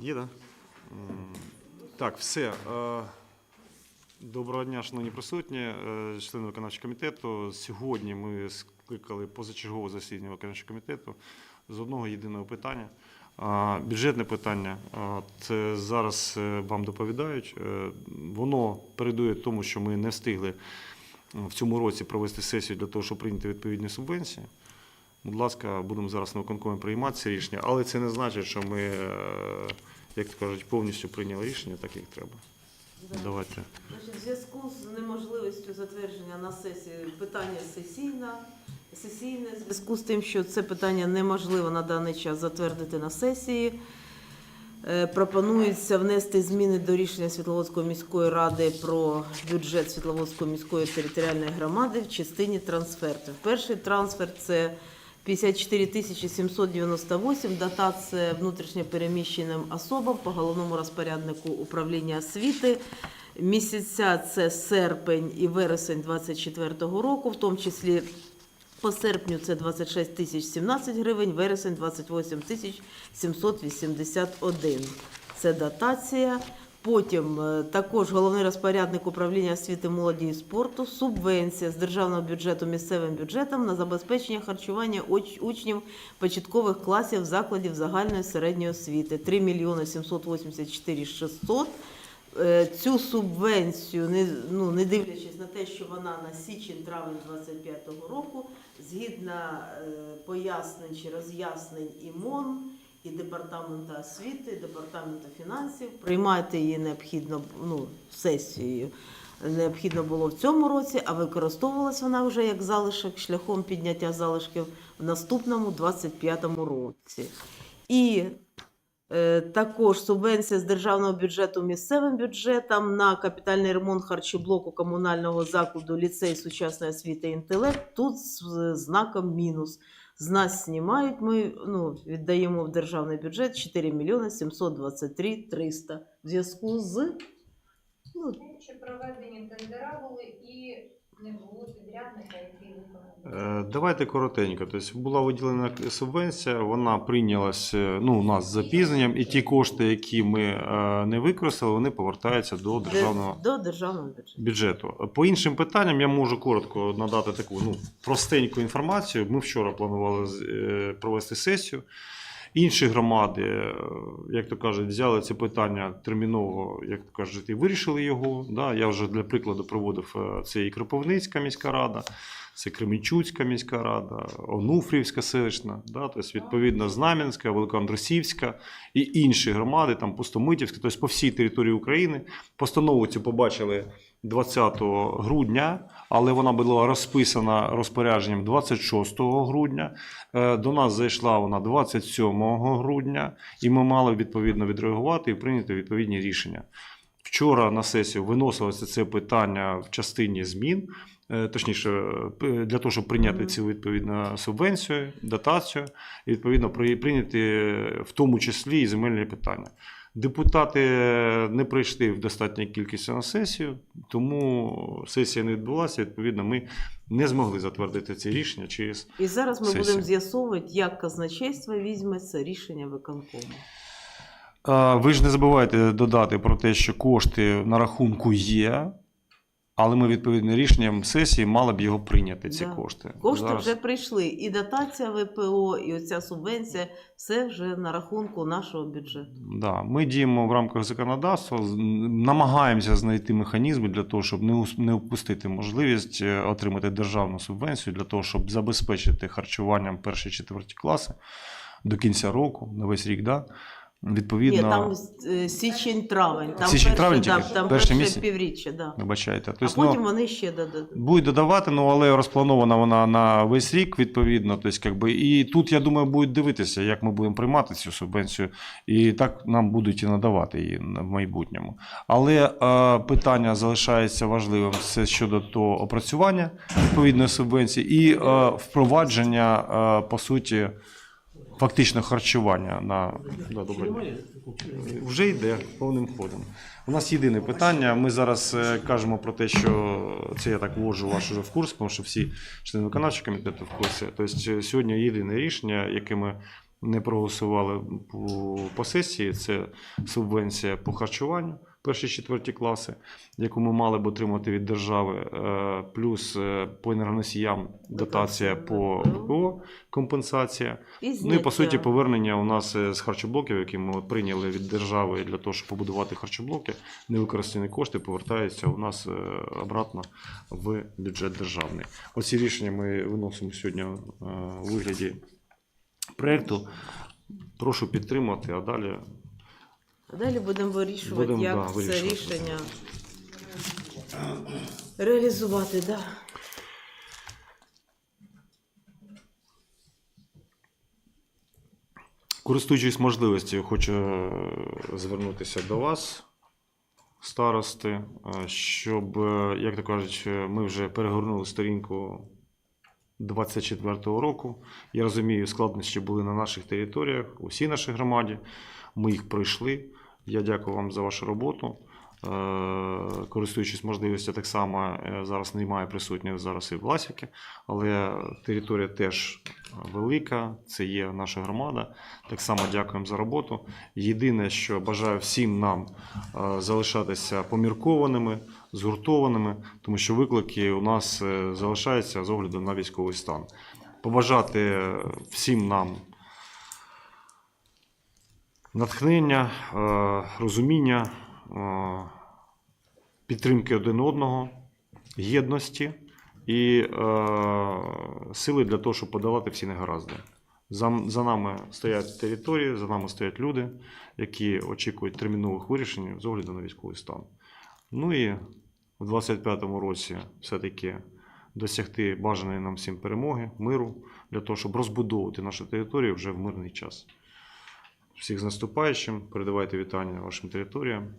Є, да? Так, все. Е, Доброго дня, шановні присутні, е, члени виконавчого комітету. Сьогодні ми скликали позачергове засідання виконавчого комітету з одного єдиного питання. Бюджетне питання. Це зараз е, вам доповідають. Воно передує тому, що ми не встигли в цьому році провести сесію для того, щоб прийняти відповідні субвенції. Будь ласка, будемо зараз на виконкомі приймати це рішення, але це не значить, що ми, е, як то кажуть, повністю прийняли рішення, так як треба. Давайте. Значить, в зв'язку з неможливістю затвердження на сесії питання сесійне, сесійне, в зв'язку з тим, що це питання неможливо на даний час затвердити на сесії, е, пропонується внести зміни до рішення Світловодської міської ради про бюджет Світловодської міської територіальної громади в частині трансфертів. Перший трансфер це 54 тисячі 798 дотація внутрішньопереміщеним особам по головному розпоряднику управління освіти. Місяця це серпень і вересень 2024 року, в тому числі по серпню це 26 тисяч 17 гривень, вересень 28 тисяч 781. Це дотація. Потім е, також головний розпорядник управління освіти, молоді і спорту, субвенція з державного бюджету місцевим бюджетом на забезпечення харчування учнів початкових класів закладів загальної середньої освіти 3 мільйони 784 600. Е, Цю субвенцію, не, ну, не дивлячись на те, що вона на січень-травень 25-го року, згідно е, пояснень чи роз'яснень ІМОН, і департаменту освіти, і департаменту фінансів. Приймати її необхідно ну, сесією. Необхідно було в цьому році, а використовувалась вона вже як залишок шляхом підняття залишків в наступному 25-му році. І е, також субвенція з державного бюджету місцевим бюджетам на капітальний ремонт харчоблоку комунального закладу ліцей сучасної освіти інтелект. Тут з знаком мінус. З нас знімають, ми ну, віддаємо в державний бюджет 4 мільйони 723 300 в зв'язку з ну, Чи проведені тендера були і не було підрядника, Давайте коротенько. Тобто була виділена субвенція, вона прийнялася ну, у нас з запізненням, і ті кошти, які ми е, не використали, вони повертаються до державного до державного бюджету. По іншим питанням я можу коротко надати таку ну, простеньку інформацію. Ми вчора планували е, провести сесію. Інші громади, е, як то кажуть, взяли це питання терміново, як то кажуть, і вирішили його. Да, я вже для прикладу проводив е, це і Кропивницька міська рада, це Кременчуцька міська рада, Онуфрівська селищна, да, тобто, відповідно, Знам'янська, Великоандрусівська і інші громади, там Пустомитівська, тобто по всій території України. Постанову цю побачили 20 грудня, але вона була розписана розпорядженням 26 грудня. Е, До нас зайшла вона 27 грудня, і ми мали відповідно відреагувати і прийняти відповідні рішення. Вчора на сесію виносилося це питання в частині змін, е, точніше, п- для того, щоб прийняти цю відповідну субвенцію, дотацію, і відповідно при- прийняти в тому числі і земельні питання. Депутати не прийшли в достатній кількості на сесію, тому сесія не відбулася. Відповідно, ми не змогли затвердити це рішення через І зараз ми Сесія. будемо з'ясовувати, як казначейство візьме це рішення виконкому. Ви ж не забувайте додати про те, що кошти на рахунку є, але ми відповідним рішенням сесії мали б його прийняти, ці Да. кошти. Кошти Зараз- вже прийшли. І дотація ВПО, і оця субвенція все вже на рахунку нашого бюджету. Да, ми діємо в рамках законодавства, намагаємося знайти механізми для того, щоб не ус- не впустити можливість е, отримати державну субвенцію для того, щоб забезпечити харчуванням перші четверті класи до кінця року, на весь рік. Да? Відповідно, Ні, там е, січень-травень. Там Січень-травень перше, тільки? да, там Перше перше, місяць? півріччя, да. вибачайте. А Тобто, ну, потім вони ще додадуть. Будуть додавати, ну але розпланована вона на весь рік, відповідно. Тобто, як би, і тут, я думаю, будуть дивитися, як ми будемо приймати цю субвенцію, і так нам будуть і надавати її в майбутньому. Але е, питання залишається важливим це щодо того опрацювання відповідної субвенції і е, впровадження, е, по суті, фактично харчування на да, добрий день. Вже йде повним ходом. У нас єдине питання. Ми зараз е, кажемо про те, що це я так ввожу вас уже в курс, тому що всі члени виконавчого комітету в курсі. Тобто е, сьогодні єдине рішення, яке ми не проголосували по, по сесії, це субвенція по харчуванню перші четверті класи, яку ми мали б отримати від держави, е, плюс е, по енергоносіям дотація по. ППО, компенсація. Ну і по суті, повернення у нас е, з харчоблоків, які ми прийняли від держави для того, щоб побудувати харчоблоки, невикористані кошти повертаються у нас обратно в бюджет державний. Оці рішення ми виносимо сьогодні у вигляді проєкту. Прошу підтримати, а далі А далі будемо вирішувати, Будемо, як да, це вирішувати. рішення реалізувати. Да. Користуючись можливістю, хочу е, звернутися до вас, старости, е, щоб, е, як то кажуть, ми вже перегорнули сторінку 24-го року. Я розумію, складнощі були на наших територіях, у всій нашій громаді. Ми їх пройшли. Я дякую вам за вашу роботу. Е, Користуючись можливістю, так само е, зараз немає присутніх зараз і Власівки, але територія теж велика, це є наша громада. Так само дякуємо за роботу. Єдине, що бажаю всім нам е, залишатися поміркованими, згуртованими, тому що виклики у нас е, залишаються з огляду на військовий стан. Побажати е, всім нам натхнення, е, розуміння, підтримки один одного, єдності і сили для того, щоб подолати всі негаразди. За, за нами стоять території, за нами стоять люди, які очікують термінових вирішень з огляду на військовий стан. Ну і в 25-му році все-таки досягти бажаної нам всім перемоги, миру, для того, щоб розбудовувати нашу територію вже в мирний час. Всіх з наступаючим, передавайте вітання вашим територіям.